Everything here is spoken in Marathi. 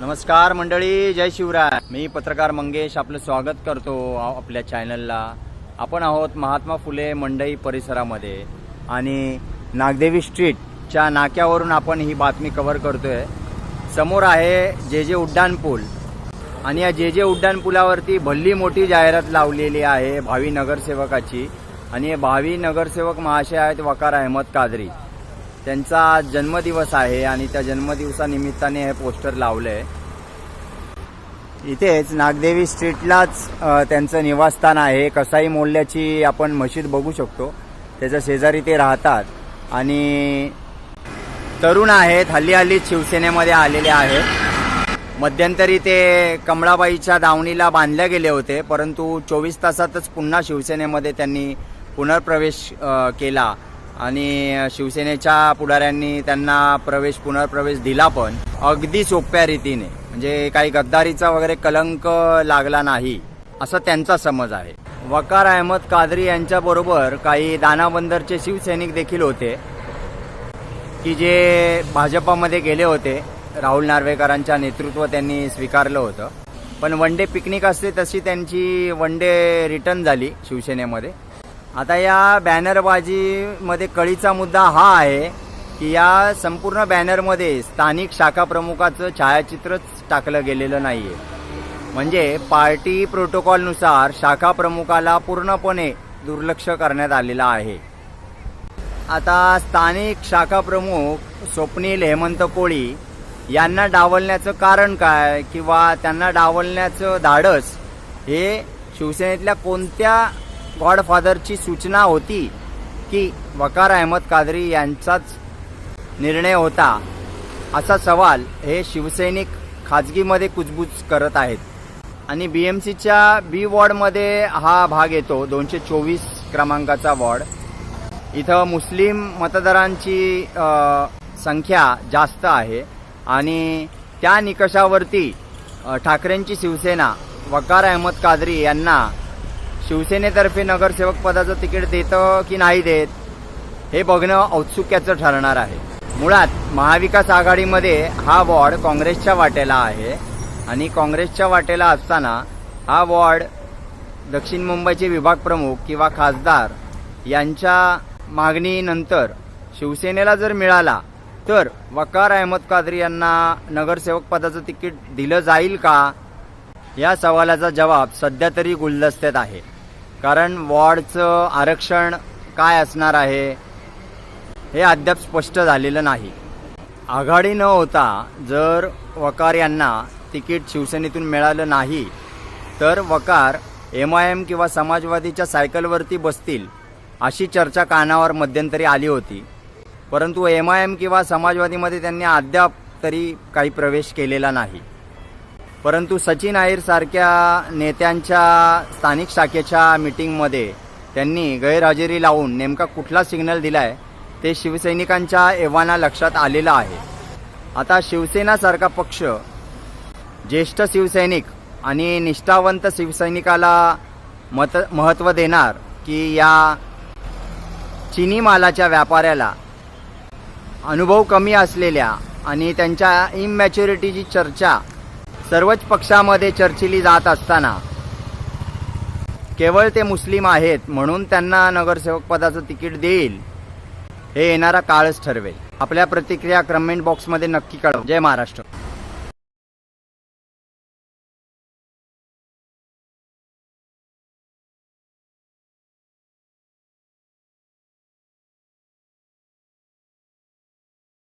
नमस्कार मंडळी जय शिवराय. मी पत्रकार मंगेश आपलं स्वागत करतो आपल्या चॅनलला. आपण आहोत महात्मा फुले मंडई परिसरामध्ये आणि नागदेवी स्ट्रीटच्या नाक्यावरून आपण ही बातमी कव्हर करतोय. समोर आहे जे जे उड्डाण पूल आणि या जे जे उड्डाण पुलावरती भल्ली मोठी जाहिरात लावलेली आहे भावी नगरसेवकाची. आणि हे भावी नगरसेवक महाशय आहेत वकार अहमद कादरी. त्यांचा जन्मदिवस आहे आणि त्या जन्मदिवसानिमित्ताने हे पोस्टर लावलंय. इथेच नागदेवी स्ट्रीटलाच त्यांचं निवासस्थान आहे. कसाई मोल्याची आपण मशीद बघू शकतो. त्याच्या शेजारी ते राहतात. आणि तरुण आहेत हल्ली हल्लीच शिवसेनेमध्ये आलेले आहेत. मध्यंतरी ते कमळाबाईच्या दावणीला बांधले गेले होते परंतु चोवीस तासातच पुन्हा शिवसेनेमध्ये त्यांनी पुनर्प्रवेश केला. आणि शिवसेनेच्या पुढाऱ्यांनी त्यांना प्रवेश पुनर्प्रवेश दिला पण अगदी सोप्या रीतीने. म्हणजे काही गद्दारीचा वगैरे कलंक लागला नाही असा त्यांचा समज आहे. वकार अहमद कादरी यांच्याबरोबर काही दानाबंदरचे शिवसैनिक देखील होते की जे भाजपामध्ये गेले होते. राहुल नार्वेकरांच्या नेतृत्व त्यांनी स्वीकारलं होतं. पण वन डे पिकनिक असते तशी त्यांची वन डे रिटर्न झाली शिवसेनेमध्ये. आता या बॅनरबाजीमध्ये कळीचा मुद्दा हा आहे की या संपूर्ण बॅनरमध्ये स्थानिक शाखा प्रमुखाचं छायाचित्रच टाकलं गेलेलं नाही आहे म्हणजे पार्टी प्रोटोकॉलनुसार शाखा प्रमुखाला पूर्णपणे दुर्लक्ष करण्यात आलेलं आहे. आता स्थानिक शाखा प्रमुख स्वप्नील हेमंत कोळी यांना डावलण्याचं कारण काय किंवा त्यांना डावलण्याचं धाडस हे शिवसेनेतल्या कोणत्या गॉडफादरची सूचना होती की वकार अहमद कादरी यांचाच निर्णय होता असा सवाल हे शिवसैनिक खाजगीमध्ये कुजबूज करत आहेत. आणि बी एम सीच्या बी वॉर्डमध्ये हा भाग येतो दोनशे चोवीस क्रमांकाचा वॉर्ड. इथं मुस्लिम मतदारांची संख्या जास्त आहे आणि त्या निकषावरती ठाकरेंची शिवसेना वकार अहमद कादरी यांना शिवसेनेतर्फे नगरसेवक पदाचं तिकीट देतं की नाही देत हे बघणं औत्सुक्याचं ठरणार आहे. मुळात महाविकास आघाडीमध्ये हा वॉर्ड काँग्रेसच्या वाटेला आहे आणि काँग्रेसच्या वाटेला असताना हा वॉर्ड दक्षिण मुंबईचे विभाग प्रमुख किंवा खासदार यांच्या मागणीनंतर शिवसेनेला जर मिळाला तर वकार अहमद कादरी यांना नगरसेवक पदाचं तिकीट दिलं जाईल का? या सवालाचा जवाब सध्या तरी गुलदस्त्यात आहे. कारण वॉर्डचं आरक्षण काय असणार आहे हे अद्याप स्पष्ट झालेलं नाही. आघाडी न होता जर वकार यांना तिकीट शिवसेनेतून मिळालं नाही तर वकार एम आय एम किंवा समाजवादीच्या सायकलवरती बसतील अशी चर्चा कानावर मध्यंतरी आली होती. परंतु एम आय एम किंवा समाजवादीमध्ये त्यांनी अद्याप तरी काही प्रवेश केलेला नाही. परंतु सचिन अहिर नेत्यांच्या स्थानिक शाखेच्या मीटिंगमध्ये त्यांनी गैरहजेरी लावून नेमका कुठला सिग्नल दिला आहे ते शिवसैनिकांच्या एव्हाना लक्षात आलेलं आहे. आता शिवसेनासारखा पक्ष ज्येष्ठ शिवसैनिक आणि निष्ठावंत शिवसैनिकाला मत महत्त्व देणार की या चिनी मालाच्या व्यापाऱ्याला अनुभव कमी असलेल्या आणि त्यांच्या इमॅच्युरिटीची चर्चा सर्वच पक्षामध्ये चर्चिली जात असताना केवळ ते मुस्लिम आहेत म्हणून त्यांना नगरसेवक पदाचं तिकीट देईल हे येणारा काळच ठरवेल. आपल्या प्रतिक्रिया कमेंट बॉक्समध्ये नक्की कळव. जय महाराष्ट्र.